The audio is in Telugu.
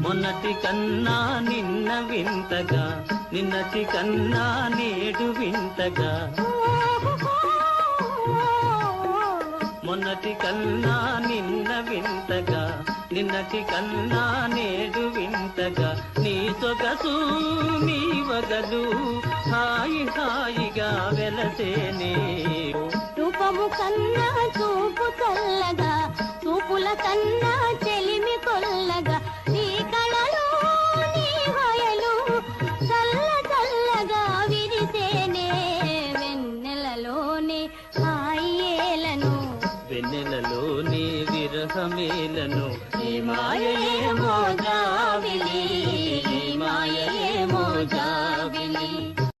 మొన్నటి కన్నా నిన్న వింతగా నిన్నటి కన్నా నేడు వింతగా. మొన్నటి కన్నా నిన్న వింతగా నిన్నటి కన్నా నేడు వింతగా. నీ సొగసు నీ వగలు హాయి హాయిగా వెలసేనే రూపము కన్నా చూపు చల్లగా చూపుల కన్నా చెలిమి కొల్లగా నీ కళలు నీ హయలు చల్ల చల్లగా విరిసేనే వెన్నెలలోనే హాయేలను వెన్నెలలోనే విరహమేలను ఈ మాయే మోజావిలి ఈ మాయే మోజావిలి